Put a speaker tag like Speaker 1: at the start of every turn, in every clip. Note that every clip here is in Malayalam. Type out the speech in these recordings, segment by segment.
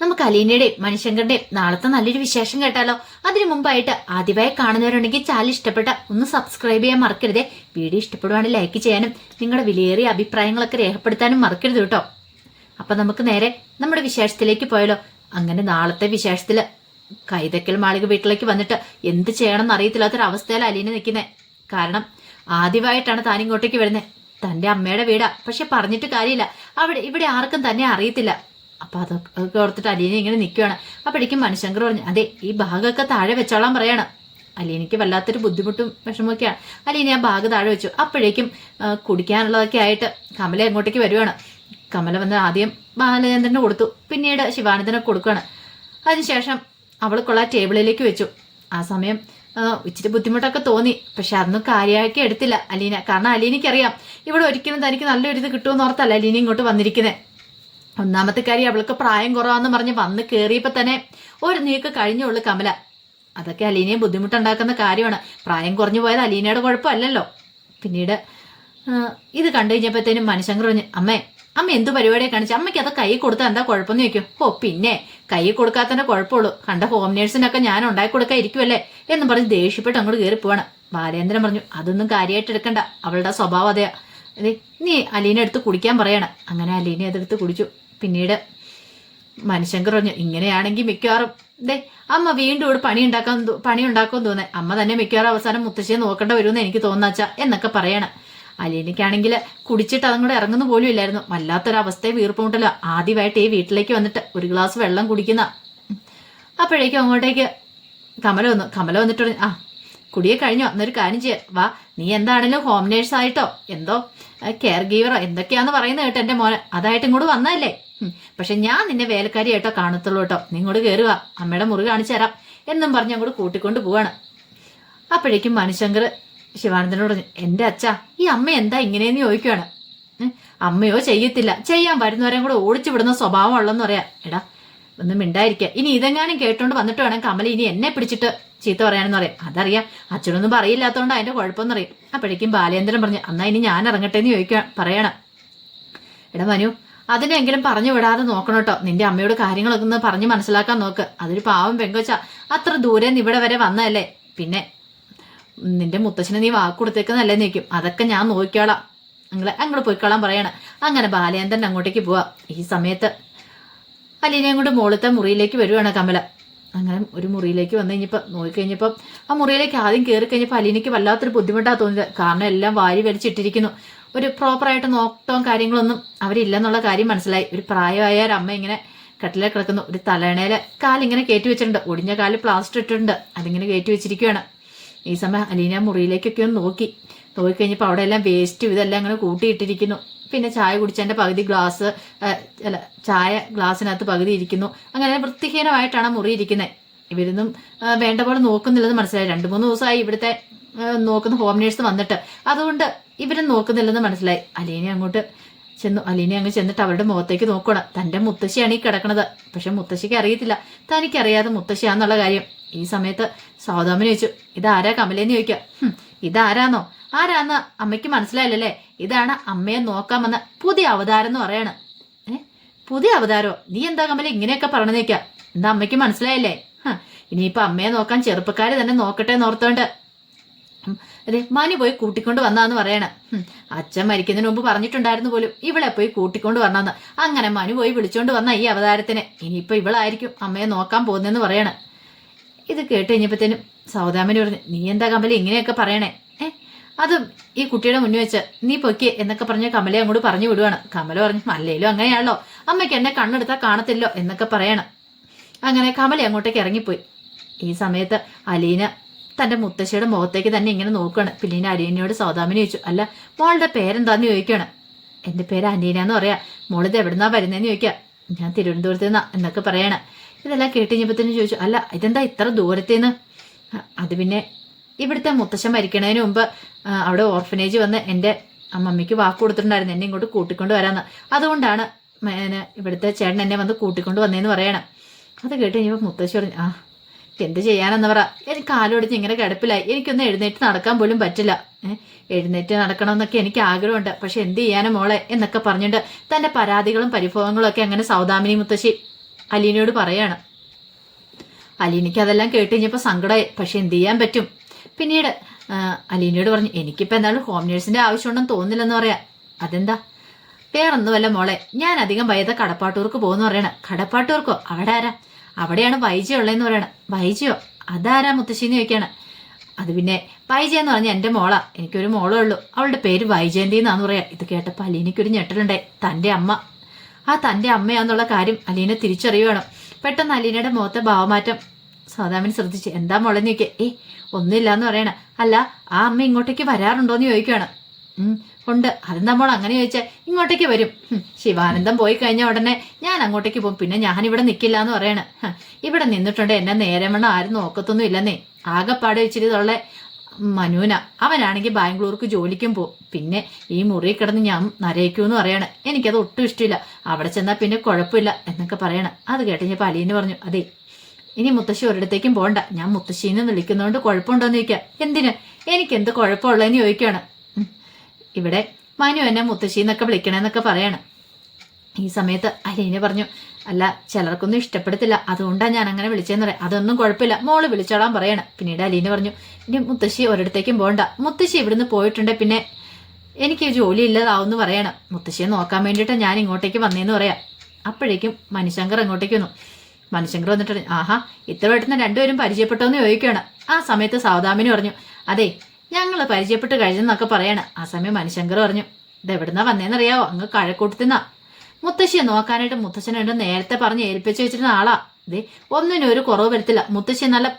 Speaker 1: നമുക്ക് അലീനയുടെയും മണിശങ്കറിന്റെയും നാളത്തെ നല്ലൊരു വിശേഷം കേട്ടാലോ? അതിനു മുമ്പായിട്ട് ആദ്യമായി കാണുന്നവരുണ്ടെങ്കിൽ ചാനൽ ഇഷ്ടപ്പെട്ട ഒന്ന് സബ്സ്ക്രൈബ് ചെയ്യാൻ മറക്കരുതേ. വീഡിയോ ഇഷ്ടപ്പെടുവാണെങ്കിൽ ലൈക്ക് ചെയ്യാനും നിങ്ങളുടെ വിലയേറിയ അഭിപ്രായങ്ങളൊക്കെ രേഖപ്പെടുത്താനും മറക്കരുത് കേട്ടോ. അപ്പൊ നമുക്ക് നേരെ നമ്മുടെ വിശേഷത്തിലേക്ക് പോയാലോ? അങ്ങനെ നാളത്തെ വിശേഷത്തിൽ കൈതക്കൽ മാളിക വീട്ടിലേക്ക് വന്നിട്ട് എന്ത് ചെയ്യണമെന്ന് അറിയത്തില്ലാത്തൊരു അവസ്ഥയിൽ അലീന നിൽക്കുന്നത് കാരണം ആദ്യമായിട്ടാണ് താൻ ഇങ്ങോട്ടേക്ക് വരുന്നത് തന്റെ അമ്മയുടെ വീടാ. പക്ഷെ പറഞ്ഞിട്ട് കാര്യമില്ല. അവിടെ ഇവിടെ ആർക്കും തന്നെ അറിയത്തില്ല. അപ്പൊ അതൊക്കെ ഓർത്തിട്ട് അലീന ഇങ്ങനെ നിൽക്കുകയാണ് അപ്പോഴേക്കും മനുശങ്കർ പറഞ്ഞു അതെ ഈ ഭാഗമൊക്കെ താഴെ വെച്ചോളാൻ പറയാണ്. അലീനയ്ക്ക് വല്ലാത്തൊരു ബുദ്ധിമുട്ടും വിഷമമൊക്കെയാണ്. അലീന ആ ഭാഗം താഴെ വെച്ചു. അപ്പോഴേക്കും കുടിക്കാനുള്ളതൊക്കെ ആയിട്ട് കമല അങ്ങോട്ടേക്ക് വരുവാണ്. കമല വന്ന് ആദ്യം ബാലചന്ദ്രന് കൊടുത്തു. പിന്നീട് ശിവാനന്ദനെ കൊടുക്കുകയാണ് അതിനുശേഷം അവൾക്കുള്ള ടേബിളിലേക്ക് വെച്ചു. ആ സമയം ഇച്ചിരി ബുദ്ധിമുട്ടൊക്കെ തോന്നി. പക്ഷെ അതൊന്നും കാര്യമാക്കി എടുത്തില്ല അലീന. കാരണം അലീനയ്ക്കറിയാം ഇവിടെ ഒരിക്കലും തനിക്ക് നല്ലൊരു ഇത് കിട്ടുമെന്ന് ഓർത്തല്ല അലീന ഇങ്ങോട്ട് വന്നിരിക്കുന്നത് ഒന്നാമത്തെ കാര്യം അവൾക്ക് പ്രായം കുറവാന്ന് പറഞ്ഞ് വന്ന് കയറിയപ്പോ തന്നെ ഒരു നീക്ക് കഴിഞ്ഞുള്ളൂ കമല. അതൊക്കെ അലീനയെ ബുദ്ധിമുട്ടുണ്ടാക്കുന്ന കാര്യമാണ്. പ്രായം കുറഞ്ഞു പോയത് അലീനയുടെ കുഴപ്പമല്ലല്ലോ. പിന്നീട് ഇത് കണ്ടു കഴിഞ്ഞപ്പോഴത്തേനും മനുഷ്യൻ പറഞ്ഞു അമ്മേ അമ്മ എന്ത് പരിപാടിയെ കാണിച്ചു? അമ്മയ്ക്ക് അത് കൈ കൊടുത്താൽ എന്താ കുഴപ്പമെന്ന് ചോദിക്കും. ഓ പിന്നെ കൈ കൊടുക്കാത്തതിന്റെ കുഴപ്പമുള്ളൂ. കണ്ട ഹോം നേഴ്സിനൊക്കെ ഞാൻ ഉണ്ടാക്കി കൊടുക്കാൻ ഇരിക്കുമല്ലേ എന്ന് പറഞ്ഞ് ദേഷ്യപ്പെട്ട് അങ്ങോട്ട് കയറി പോവാണ്. ബാലേന്ദ്രൻ പറഞ്ഞു അതൊന്നും കാര്യമായിട്ട് എടുക്കണ്ട. അവളുടെ സ്വഭാവം അതെയാ. നീ അലീന എടുത്ത് കുടിക്കാൻ പറയണം. അങ്ങനെ അലീനെ അതെടുത്ത് കുടിച്ചു. പിന്നീട് മനുശങ്കർ പറഞ്ഞു ഇങ്ങനെയാണെങ്കിൽ മിക്കവാറും ദേ അമ്മ വീണ്ടും ഇവിടെ പണി ഉണ്ടാക്കാൻ പണി ഉണ്ടാക്കുമെന്ന് തോന്നേ അമ്മ തന്നെ മിക്കവാറും അവസാനം മുത്തശ്ശിയെ നോക്കേണ്ട വരുമെന്ന് എനിക്ക് തോന്നാച്ച എന്നൊക്കെ പറയണം. അലീനയ്ക്കാണെങ്കിൽ കുടിച്ചിട്ട് അതും കൂടെ ഇറങ്ങുന്ന പോലും ഇല്ലായിരുന്നു. വല്ലാത്തൊരവസ്ഥയെ വീർപ്പുമുട്ടല്ലോ ആദ്യമായിട്ട് ഈ വീട്ടിലേക്ക് വന്നിട്ട് ഒരു ഗ്ലാസ് വെള്ളം കുടിക്കുന്ന. അപ്പോഴേക്കും അങ്ങോട്ടേക്ക് കമല വന്നു. കമല വന്നിട്ട് പറഞ്ഞു ആ കുടിയെ കഴിഞ്ഞോ? എന്നൊരു കാര്യം ചെയ്യാം. വാ നീ എന്താണെങ്കിലും ഹോം നേഴ്സ് ആയിട്ടോ എന്തോ കെയർ ഗീവറോ എന്തൊക്കെയാന്ന് പറയുന്നത് കേട്ടോ എന്റെ മോനെ. അതായിട്ട് ഇങ്ങോട്ട് വന്നതല്ലേ. പക്ഷെ ഞാൻ നിന്നെ വേലക്കാരിയായിട്ടോ കാണത്തുള്ളൂ കേട്ടോ. നിങ്ങോട് കയറുക അമ്മയുടെ മുറി കാണിച്ചു തരാം. എന്നും പറഞ്ഞ് അങ്ങോട്ട് കൂട്ടിക്കൊണ്ട് പോവാണ്. അപ്പോഴേക്കും മനുശങ്കർ ശിവാനന്ദനോട് എന്റെ അച്ഛ ഈ അമ്മ എന്താ ഇങ്ങനെയെന്ന് ചോദിക്കുവാണ്? ഉം. അമ്മയോ ചെയ്യത്തില്ല. ചെയ്യാൻ വരുന്നവരെയും കൂടെ ഓടിച്ചു വിടുന്ന സ്വഭാവം ഉള്ളെന്ന് പറയാ. എടാ ഒന്നും മിണ്ടായിരിക്കുക ഇനി ഇതെങ്ങാനും കേട്ടോണ്ട് വന്നിട്ട് വേണം കമല ഇനി എന്നെ പിടിച്ചിട്ട് ചീത്ത പറയാനെന്ന് പറയാം. അതറിയാം. അച്ഛനൊന്നും പറയില്ലാത്തോണ്ട് അതിന്റെ കുഴപ്പമെന്ന് അറിയാം. അപ്പോഴേക്കും ബാലേന്ദ്രൻ പറഞ്ഞു അന്നാ ഇനി ഞാൻ ഇറങ്ങട്ടെ എന്ന് ചോദിക്കുക പറയണം. എടാ മനു അതിനെങ്കിലും പറഞ്ഞു വിടാതെ നോക്കണം കേട്ടോ നിന്റെ അമ്മയോട് കാര്യങ്ങളൊക്കെ ഒന്ന് പറഞ്ഞ് മനസ്സിലാക്കാൻ നോക്ക്. അതൊരു പാവം പെങ്കൊച്ച. അത്ര ദൂരെ നിന്ന് ഇവിടെ വരെ വന്നതല്ലേ? പിന്നെ നിന്റെ മുത്തശ്ശന് നീ വാക്ക് കൊടുത്തേക്കുന്നല്ലേ നിൽക്കും അതൊക്കെ ഞാൻ നോക്കിക്കോളാം. നിങ്ങളെ അങ്ങോട്ട് പോയിക്കോളാൻ പറയണം. അങ്ങനെ ബാലേന്ദ്രൻ അങ്ങോട്ടേക്ക് പോവാ. ഈ സമയത്ത് അലീനയും കൊണ്ട് മുകളിലത്തെ മുറിയിലേക്ക് വരുവാണ് കമല. അങ്ങനെ ഒരു മുറിയിലേക്ക് വന്നു കഴിഞ്ഞപ്പോൾ നോക്കിക്കഴിഞ്ഞപ്പോൾ ആ മുറിയിലേക്ക് ആദ്യം കയറി കഴിഞ്ഞപ്പോൾ അലീനയ്ക്ക് വല്ലാത്തൊരു ബുദ്ധിമുട്ടാണ് തോന്നിയത്. കാരണം എല്ലാം വാരി വലിച്ചിട്ടിരിക്കുന്നു. ഒരു പ്രോപ്പറായിട്ട് നോട്ടവും കാര്യങ്ങളൊന്നും അവരില്ലെന്നുള്ള കാര്യം മനസ്സിലായി. ഒരു പ്രായമായ ഒരു അമ്മ ഇങ്ങനെ കട്ടിലെ കിടക്കുന്നു. ഒരു തലയണയിൽ കാലിങ്ങനെ കയറ്റി വെച്ചിട്ടുണ്ട്. ഒടിഞ്ഞ കാൽ പ്ലാസ്റ്റർ ഇട്ടിട്ടുണ്ട്. അതിങ്ങനെ കയറ്റി വെച്ചിരിക്കുകയാണ് ഈ സമയം അലീന മുറിയിലേക്കൊക്കെ ഒന്ന് നോക്കി. നോക്കിക്കഴിഞ്ഞപ്പോൾ അവിടെ എല്ലാം വേസ്റ്റും ഇതെല്ലാം അങ്ങനെ കൂട്ടിയിട്ടിരിക്കുന്നു. പിന്നെ ചായ കുടിച്ചതിന്റെ പകുതി ഗ്ലാസ് അല്ല ചായ ഗ്ലാസ്സിനകത്ത് പകുതി ഇരിക്കുന്നു. അങ്ങനെ വൃത്തിഹീനമായിട്ടാണ് മുറി ഇരിക്കുന്നത് ഇവരൊന്നും വേണ്ട പോലെ നോക്കുന്നില്ലെന്ന് മനസ്സിലായി. രണ്ട് മൂന്ന് ദിവസമായി ഇവിടുത്തെ നോക്കുന്ന ഹോം നേഴ്സ് വന്നിട്ട്. അതുകൊണ്ട് ഇവരും നോക്കുന്നില്ലെന്ന് മനസ്സിലായി. അലീന അങ്ങോട്ട് ചെന്നു. അലീന അങ്ങ് ചെന്നിട്ട് അവരുടെ മുഖത്തേക്ക് നോക്കണം തന്റെ മുത്തശ്ശിയാണ് ഈ കിടക്കണത്. പക്ഷെ മുത്തശ്ശിക്ക് അറിയത്തില്ല. തനിക്കറിയാതെ മുത്തശ്ശിയാന്നുള്ള കാര്യം. ഈ സമയത്ത് സൗദാമിന് ചോദിച്ചു ഇതാരാ കമലേന്ന് ചോദിക്കുക "ഹും, ഇതാരാന്നോ? ആരാന്ന് അമ്മയ്ക്ക് മനസ്സിലായില്ലല്ലേ? ഇതാണ് അമ്മയെ നോക്കാൻ വന്ന പുതിയ അവതാരം എന്ന് പറയാണ്. ഏ? പുതിയ അവതാരോ? നീ എന്താ കമല ഇങ്ങനെയൊക്കെ പറഞ്ഞു നീക്കാം എന്താ അമ്മയ്ക്ക് മനസ്സിലായില്ലേ? ഹ, ഇനിയിപ്പൊ അമ്മയെ നോക്കാൻ ചെറുപ്പക്കാര് തന്നെ നോക്കട്ടെ എന്നോർത്തോണ്ട് അതെ മനു പോയി കൂട്ടിക്കൊണ്ട് വന്നാന്ന് പറയണം. അച്ഛൻ മരിക്കുന്നതിന് മുമ്പ് പറഞ്ഞിട്ടുണ്ടായിരുന്നു പോലും. ഇവളെ പോയി കൂട്ടിക്കൊണ്ട് വന്നാന്ന്. അങ്ങനെ മനു പോയി വിളിച്ചോണ്ട് വന്ന ഈ അവതാരത്തിന്. ഇനിയിപ്പൊ ഇവളായിരിക്കും അമ്മയെ നോക്കാൻ പോകുന്നതെന്ന് പറയണം. ഇത് കേട്ട് കഴിഞ്ഞപ്പോഴത്തേനും സൗദാമനി പറഞ്ഞു നീ എന്താ കമ്പലി ഇങ്ങനെയൊക്കെ പറയണേ? അതും ഈ കുട്ടിയുടെ മുന്നിൽ വെച്ച് നീ പൊക്കി എന്നൊക്കെ പറഞ്ഞ് കമലയെ അങ്ങോട്ട് പറഞ്ഞു വിടുവാണ്. കമല പറഞ്ഞു അല്ലേലും അങ്ങനെയാണല്ലോ. അമ്മയ്ക്ക് എന്നെ കണ്ണെടുത്താൽ കാണത്തില്ലോ എന്നൊക്കെ പറയണം. അങ്ങനെ കമല അങ്ങോട്ടേക്ക് ഇറങ്ങിപ്പോയി. ഈ സമയത്ത് അലീന തന്റെ മുത്തശ്ശിയുടെ മുഖത്തേക്ക് തന്നെ ഇങ്ങനെ നോക്കുകയാണ് പിന്നെ അലീനയോട് സൗദാമിനി ചോദിച്ചു അല്ല മോളുടെ പേരെന്താന്ന് ചോദിക്കുകയാണ് എന്റെ പേര് അനീനാന്ന് എന്ന് പറയാ. മോളിത് എവിടുന്നാ വരുന്നതെന്ന് ചോദിക്കുക ഞാൻ തിരുവനന്തപുരത്ത് നിന്നാ എന്നൊക്കെ പറയണേ. ഇതെല്ലാം കേട്ട് തന്നെ ചോദിച്ചു അല്ല ഇതെന്താ ഇത്ര ദൂരത്തേന്ന്? അത് പിന്നെ ഇവിടുത്തെ മുത്തശ്ശൻ മരിക്കണതിന് മുമ്പ് അവിടെ ഓർഫനേജ് വന്ന് എന്റെ അമ്മമ്മയ്ക്ക് വാക്ക് കൊടുത്തിട്ടുണ്ടായിരുന്നു എന്നെ ഇങ്ങോട്ട് കൂട്ടിക്കൊണ്ട് വരാന്ന്. അതുകൊണ്ടാണ് ഇവിടുത്തെ ചേട്ടൻ എന്നെ വന്ന് കൂട്ടിക്കൊണ്ട് വന്നേന്ന് പറയണം. അത് കേട്ട് കഴിഞ്ഞപ്പോൾ മുത്തശ്ശി പറഞ്ഞു ആ എന്ത് ചെയ്യാനെന്ന് പറ. എനിക്ക് കാലോടിച്ച് ഇങ്ങനെ കിടപ്പിലായി. എനിക്കൊന്ന് എഴുന്നേറ്റ് നടക്കാൻ പോലും പറ്റില്ല. എഴുന്നേറ്റ് നടക്കണമെന്നൊക്കെ എനിക്ക് ആഗ്രഹമുണ്ട്. പക്ഷെ എന്ത് ചെയ്യാനും മോളെ എന്നൊക്കെ പറഞ്ഞിട്ട് തന്റെ പരാതികളും പരിഭവങ്ങളും ഒക്കെ അങ്ങനെ സൗദാമിനി മുത്തശ്ശി അലീനയോട് പറയാണ്. അലീനയ്ക്ക് അതെല്ലാം കേട്ട് കഴിഞ്ഞപ്പോൾ സങ്കടമായി പക്ഷെ എന്ത് ചെയ്യാൻ പറ്റും? പിന്നീട് അലീനയോട് പറഞ്ഞു എനിക്കിപ്പോൾ എന്തായാലും ഹോം നേഴ്സിന്റെ ആവശ്യമുണ്ടെന്ന് തോന്നുന്നില്ലെന്ന് പറയാം. അതെന്താ? വേറൊന്നുമല്ല മോളെ. ഞാൻ അധികം വൈകിട്ട് കടപ്പാട്ടൂർക്ക് പോകുന്നു പറയണേ. കടപ്പാട്ടൂർക്കോ? അവിടെ ആരാ? അവിടെയാണ് വൈജി ഉള്ളതെന്ന് പറയണം. വൈജിയോ അതാരാ മുത്തശ്ശിന്ന് ചോദിക്കാണ്. അത് പിന്നെ വൈജ എന്ന് പറഞ്ഞ എന്റെ മോളാ. എനിക്കൊരു മോളേ ഉള്ളൂ. അവളുടെ പേര് വൈജയന്തി എന്നാന്ന് പറയാ. ഇത് കേട്ടപ്പോൾ അലീനയ്ക്കൊരു ഞെട്ടലുണ്ടായി. തന്റെ അമ്മ. ആ തന്റെ അമ്മയാന്നുള്ള കാര്യം അലീന തിരിച്ചറിയുകയാണ് പെട്ടെന്ന് അലീനയുടെ മുഖത്തെ ഭാവമാറ്റം സൗദാമിന് ശ്രദ്ധിച്ച് എന്താ മുളഞ്ഞ് നോക്കിയേ ഏ ഒന്നുമില്ല എന്ന് പറയണ. അല്ല ആ അമ്മ ഇങ്ങോട്ടേക്ക് വരാറുണ്ടോന്ന് ചോദിക്കുകയാണ് ഉം, ഉണ്ട്. അതെന്താ മോൾ അങ്ങനെ ചോദിച്ചാൽ ഇങ്ങോട്ടേക്ക് വരും. ശിവാനന്ദം പോയി കഴിഞ്ഞ ഉടനെ ഞാൻ അങ്ങോട്ടേക്ക് പോകും. പിന്നെ ഞാൻ ഇവിടെ നിൽക്കില്ല എന്ന് പറയണ ഇവിടെ നിന്നിട്ടുണ്ട്. എന്നെ നേരെ വേണം ആരും നോക്കത്തൊന്നും ഇല്ലെന്നേ. ആകെപ്പാടെ ഇച്ചിരി തൊള്ള. മനുവിന. അവനാണെങ്കിൽ ബാംഗ്ലൂർക്ക് ജോലിക്കും പോകും പിന്നെ ഈ മുറി കിടന്ന് ഞാൻ നരയിക്കൂ എന്ന് പറയണ. എനിക്കത് ഒട്ടും ഇഷ്ടമില്ല അവിടെ ചെന്നാൽ പിന്നെ കുഴപ്പമില്ല എന്നൊക്കെ പറയണ. അത് കേട്ട് ഞാൻ പലീന്ന് പറഞ്ഞു. അതെ ഇനി മുത്തശ്ശി ഒരിടത്തേക്കും പോകണ്ട ഞാൻ മുത്തശ്ശീന്ന് വിളിക്കുന്നതുകൊണ്ട് കുഴപ്പമുണ്ടോന്ന് ചോദിക്കാം. എന്തിന്? എനിക്ക് എന്ത് കുഴപ്പമുള്ളതെന്ന് ചോദിക്കുകയാണ്. ഇവിടെ മനു എന്നെ മുത്തശ്ശി എന്നൊക്കെ വിളിക്കണമെന്നൊക്കെ പറയാണ്. ഈ സമയത്ത് അലീന പറഞ്ഞു അല്ല ചിലർക്കൊന്നും ഇഷ്ടപ്പെടത്തില്ല. അതുകൊണ്ടാണ് ഞാൻ അങ്ങനെ വിളിച്ചതെന്ന് പറയാം. അതൊന്നും കുഴപ്പമില്ല. മോൾ വിളിച്ചോളാൻ പറയണം. പിന്നീട് അലീന പറഞ്ഞു ഇനി മുത്തശ്ശി ഒരിടത്തേക്കും പോകണ്ട മുത്തശ്ശി ഇവിടുന്ന് പോയിട്ടുണ്ട്. പിന്നെ എനിക്ക് ജോലി ഇല്ലാതാവുമെന്ന് പറയണം. മുത്തശ്ശിയെ നോക്കാൻ വേണ്ടിയിട്ട് ഞാൻ ഇങ്ങോട്ടേക്ക് വന്നേന്ന് പറയാം. അപ്പോഴേക്കും മനുശങ്കർ അങ്ങോട്ടേക്ക് വന്നു. മനുശങ്കർ വന്നിട്ട് ആഹാ ഇത്ര പെട്ടെന്ന് രണ്ടുപേരും പരിചയപ്പെട്ടോന്ന് ചോദിക്കുകയാണ്. ആ സമയത്ത് സൗദാമിന് പറഞ്ഞു അതെ ഞങ്ങൾ പരിചയപ്പെട്ട് കഴിഞ്ഞെന്നൊക്കെ പറയാണ്. ആ സമയം മനുശങ്കർ പറഞ്ഞു ഇത് എവിടുന്നാ വന്നേന്നറിയാവോ? അങ്ങ് കഴക്കൂട്ടത്തിന്നാ. മുത്തശ്ശിയെ നോക്കാനായിട്ട് മുത്തശ്ശനോട് നേരത്തെ പറഞ്ഞ് ഏൽപ്പിച്ചു വെച്ചിരുന്ന ആളാ. ദേ ഒന്നിനും ഒരു കുറവ് വരത്തില്ല. മുത്തശ്ശി നല്ല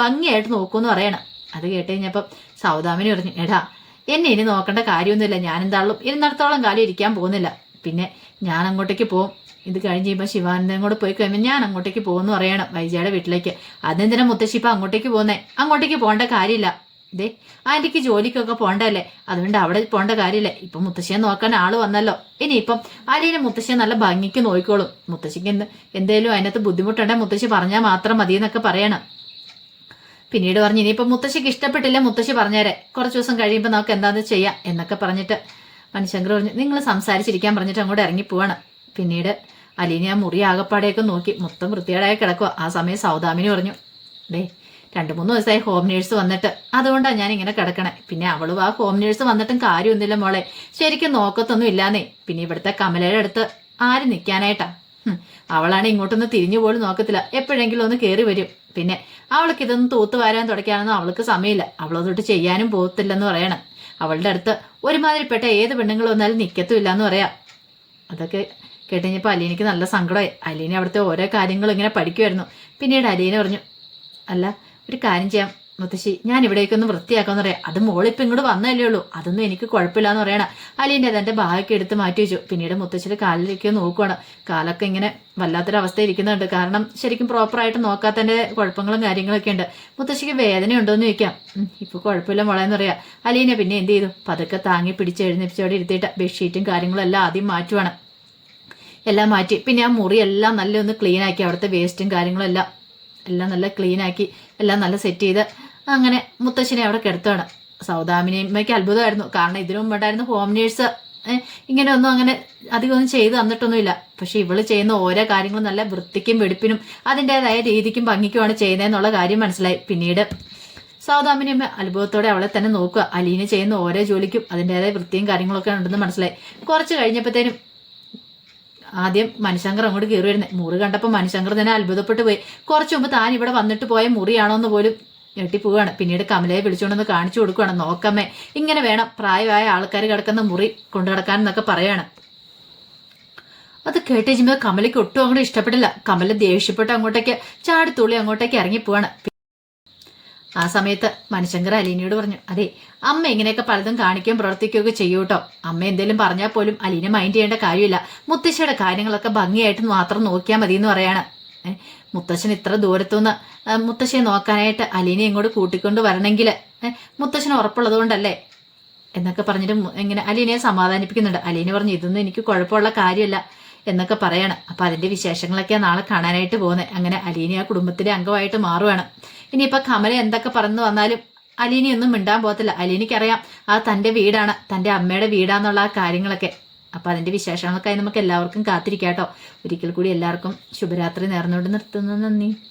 Speaker 1: ഭംഗിയായിട്ട് നോക്കൂന്ന് പറയണം. അത് കേട്ട് കഴിഞ്ഞപ്പം സൗദാമിനി പറഞ്ഞു എടാ എന്നെ ഇനി നോക്കേണ്ട കാര്യമൊന്നുമില്ല. ഞാൻ എന്താളും ഇരുന്നിടത്തോളം കാലം ഇരിക്കാൻ പോകുന്നില്ല. പിന്നെ ഞാൻ അങ്ങോട്ടേക്ക് പോകും ഇത് കഴിഞ്ഞ് കഴിയുമ്പോൾ ശിവാനന്ദൻ കൂടെ പോയി കഴിയുമ്പോൾ ഞാൻ അങ്ങോട്ടേക്ക് പോകുമെന്ന് പറയണം വൈജയുടെ വീട്ടിലേക്ക്. അതെന്തിനാ മുത്തശ്ശി ഇപ്പം അങ്ങോട്ടേക്ക് പോകുന്നേ? അങ്ങോട്ടേക്ക് പോകേണ്ട കാര്യമില്ല. ദേ ആന്റിക്ക് ജോലിക്കൊക്കെ പോണ്ടല്ലേ? അതുകൊണ്ട് അവിടെ പോണ്ട കാര്യമില്ല. ഇപ്പൊ മുത്തശ്ശിയെ നോക്കാൻ ആൾ വന്നല്ലോ. ഇനിയിപ്പം അലീനെ മുത്തശ്ശിയെ നല്ല ഭംഗിക്ക് നോക്കിക്കോളും. മുത്തശ്ശിക്ക് എന്ത് എന്തേലും അതിനകത്ത് ബുദ്ധിമുട്ടുണ്ടെങ്കിൽ മുത്തശ്ശി പറഞ്ഞാൽ മാത്രം മതി എന്നൊക്കെ പറയണം. പിന്നീട് പറഞ്ഞു ഇനിയിപ്പം മുത്തശ്ശിക്ക് ഇഷ്ടപ്പെട്ടില്ല മുത്തശ്ശി പറഞ്ഞേരെ. കുറച്ച് ദിവസം കഴിയുമ്പോൾ നമുക്ക് എന്താന്ന് ചെയ്യാം എന്നൊക്കെ പറഞ്ഞിട്ട് മനുശങ്കർ പറഞ്ഞു നിങ്ങൾ സംസാരിച്ചിരിക്കാൻ പറഞ്ഞിട്ട് അങ്ങോട്ട് ഇറങ്ങി പോവാണ്. പിന്നീട് അലീനെ ആ മുറി ആകപ്പാടെയൊക്കെ നോക്കി മൊത്തം വൃത്തികേടായി കിടക്കുക ആ സമയം സൗദാമിനി പറഞ്ഞു ഡേ രണ്ട് മൂന്ന് ദിവസമായി ഹോം നേഴ്സ് വന്നിട്ട്. അതുകൊണ്ടാണ് ഞാൻ ഇങ്ങനെ കിടക്കണേ. പിന്നെ അവളും ആ ഹോം നേഴ്സ് വന്നിട്ടും കാര്യമൊന്നുമില്ല മോളെ. ശരിക്കും നോക്കത്തൊന്നും ഇല്ലാന്നേ. പിന്നെ ഇവിടുത്തെ കമലയുടെ അടുത്ത് ആര് നിൽക്കാനായിട്ടാ അവളാണ് ഇങ്ങോട്ടൊന്ന് തിരിഞ്ഞു പോലും നോക്കത്തില്ല. എപ്പോഴെങ്കിലും ഒന്ന് കയറി വരും. പിന്നെ അവൾക്ക് ഇതൊന്നും തൂത്ത് വാരാൻ തുടക്കാനൊന്നും അവൾക്ക് സമയമില്ല. അവളതൊട്ട് ചെയ്യാനും പോകത്തില്ലെന്ന് പറയണം. അവളുടെ അടുത്ത് ഒരുമാതിരിപ്പെട്ട ഏത് പെണ്ണുങ്ങൾ വന്നാലും നിൽക്കത്തുമില്ല എന്ന് പറയാം. അതൊക്കെ കേട്ടുകഴിഞ്ഞപ്പോൾ അലീനയ്ക്ക് നല്ല സങ്കടമായി. അലീന അവിടുത്തെ ഓരോ കാര്യങ്ങളും ഇങ്ങനെ പഠിക്കുമായിരുന്നു പിന്നീട് അലീന പറഞ്ഞു അല്ല ഒരു കാര്യം ചെയ്യാം മുത്തശ്ശി. ഞാൻ ഇവിടേക്കൊന്ന് വൃത്തിയാക്കാന്ന് പറയാം. അത് മോളിപ്പം ഇങ്ങോട്ട് വന്നല്ലേ ഉള്ളൂ. അതൊന്നും എനിക്ക് കുഴപ്പമില്ല എന്ന് പറയണ. അലീന്റെ അതെന്റെ ബാഗൊക്കെ എടുത്ത് മാറ്റി വെച്ചു. പിന്നീട് മുത്തശ്ശിയുടെ കാലിലേക്ക് നോക്കുവാണ്. കാലൊക്കെ ഇങ്ങനെ വല്ലാത്തൊരവസ്ഥ ഇരിക്കുന്നുണ്ട് കാരണം ശരിക്കും പ്രോപ്പറായിട്ട് നോക്കാത്തതിന്റെ കുഴപ്പങ്ങളും കാര്യങ്ങളൊക്കെ ഉണ്ട്. മുത്തശ്ശിക്ക് വേദന ഉണ്ടോ എന്ന് ചോദിക്കാം ഇപ്പോൾ കുഴപ്പമില്ല മോളെന്ന് പറയാം. അലീന പിന്നെ എന്ത് ചെയ്തു? പതുക്കെ താങ്ങി പിടിച്ച് എഴുന്നേപ്പിച്ചോടെ ഇരുത്തിയിട്ട് ബെഡ്ഷീറ്റും കാര്യങ്ങളും എല്ലാം ആദ്യം മാറ്റുവാണ്. എല്ലാം മാറ്റി. പിന്നെ ആ മുറിയെല്ലാം നല്ല ഒന്ന് ക്ലീൻ ആക്കി അവിടുത്തെ വേസ്റ്റും കാര്യങ്ങളും എല്ലാം എല്ലാം നല്ല ക്ലീൻ ആക്കി എല്ലാം നല്ല സെറ്റ് ചെയ്ത് അങ്ങനെ മുത്തശ്ശിനെ അവിടെ കിടത്തുകയാണ് സൗദാമിനിയമ്മയ്ക്ക് അത്ഭുതമായിരുന്നു. കാരണം ഇതിനു മുമ്പുണ്ടായിരുന്ന ഹോം നേഴ്സ് ഇങ്ങനെ ഒന്നും അങ്ങനെ അധികം ഒന്നും ചെയ്ത് തന്നിട്ടൊന്നുമില്ല. പക്ഷെ ഇവൾ ചെയ്യുന്ന ഓരോ കാര്യങ്ങളും നല്ല വൃത്തിക്കും വെടിപ്പിനും അതിന്റെതായ രീതിക്കും ഭംഗിക്കുമാണ് ചെയ്യുന്നതെന്നുള്ള കാര്യം മനസ്സിലായി. പിന്നീട് സൗദാമിനിയമ്മ അത്ഭുതത്തോടെ അവളെ തന്നെ നോക്കുക. അലീന ചെയ്യുന്ന ഓരോ ജോലിക്കും അതിന്റെതായ വൃത്തിയും കാര്യങ്ങളൊക്കെ ഉണ്ടെന്ന് മനസ്സിലായി. കുറച്ച് കഴിഞ്ഞപ്പോഴത്തേനും ആദ്യം മനുശങ്കർ അങ്ങോട്ട് കയറി വരുന്നത് മുറി കണ്ടപ്പോൾ മനുശങ്കർ തന്നെ അത്ഭുതപ്പെട്ടു പോയി. കുറച്ച് മുമ്പ് താൻ ഇവിടെ വന്നിട്ട് പോയ മുറിയാണോ എന്ന് പോലും ഞെട്ടിപ്പോവാണ്. പിന്നീട് കമലയെ വിളിച്ചുകൊണ്ടൊന്ന് കാണിച്ചു കൊടുക്കുകയാണ് നോക്കമ്മേ ഇങ്ങനെ വേണം പ്രായമായ ആൾക്കാർ കിടക്കുന്ന മുറി കൊണ്ടു കിടക്കാൻ എന്നൊക്കെ പറയാണ്. അത് കേട്ട് കമലയ്ക്ക് ഒട്ടും അങ്ങോട്ട് ഇഷ്ടപ്പെട്ടില്ല. കമല ദേഷ്യപ്പെട്ട് അങ്ങോട്ടേക്ക് ചാടിത്തുള്ളി അങ്ങോട്ടേക്ക് ഇറങ്ങിപ്പോവാണ്. ആ സമയത്ത് മനുശങ്കർ അലീനയോട് പറഞ്ഞു അതെ അമ്മ ഇങ്ങനെയൊക്കെ പലതും കാണിക്കുകയും പ്രവർത്തിക്കുകയൊക്കെ ചെയ്യൂ കേട്ടോ അമ്മ എന്തെങ്കിലും പറഞ്ഞാൽ പോലും അലീന മൈൻഡ് ചെയ്യേണ്ട കാര്യമില്ല. മുത്തശ്ശിയുടെ കാര്യങ്ങളൊക്കെ ഭംഗിയായിട്ട് മാത്രം നോക്കിയാൽ മതി എന്ന് പറയാണ് മുത്തശ്ശൻ ഇത്ര ദൂരത്തുനിന്ന് മുത്തശ്ശിയെ നോക്കാനായിട്ട് അലീനെ ഇങ്ങോട്ട് കൂട്ടിക്കൊണ്ട് വരണമെങ്കിൽ മുത്തശ്ശന് ഉറപ്പുള്ളത് കൊണ്ടല്ലേ എന്നൊക്കെ പറഞ്ഞിട്ട് ഇങ്ങനെ അലീനയെ സമാധാനിപ്പിക്കുന്നുണ്ട്. അലീന പറഞ്ഞു ഇതൊന്നും എനിക്ക് കുഴപ്പമുള്ള കാര്യമല്ല എന്നൊക്കെ പറയാണ്. അപ്പൊ അതിന്റെ വിശേഷങ്ങളൊക്കെയാണ് നാളെ കാണാനായിട്ട് പോകുന്നത്. അങ്ങനെ അലീന ആ കുടുംബത്തിലെ അംഗമായിട്ട് മാറുകയാണ് ഇനിയിപ്പൊ കമല എന്തൊക്കെ പറഞ്ഞു വന്നാലും അലീനയൊന്നും മിണ്ടാൻ പോകത്തില്ല. അലീനയ്ക്കറിയാം ആ തന്റെ വീടാണ് തന്റെ അമ്മയുടെ വീടാന്നുള്ള ആ കാര്യങ്ങളൊക്കെ. അപ്പോൾ അതിന്റെ വിശേഷങ്ങൾക്കായി നമുക്ക് എല്ലാവർക്കും കാത്തിരിക്കാം കേട്ടോ. ഒരിക്കൽ കൂടി എല്ലാവർക്കും ശുഭരാത്രി നേർന്നുകൊണ്ട് നിർത്തുന്നു. നന്ദി.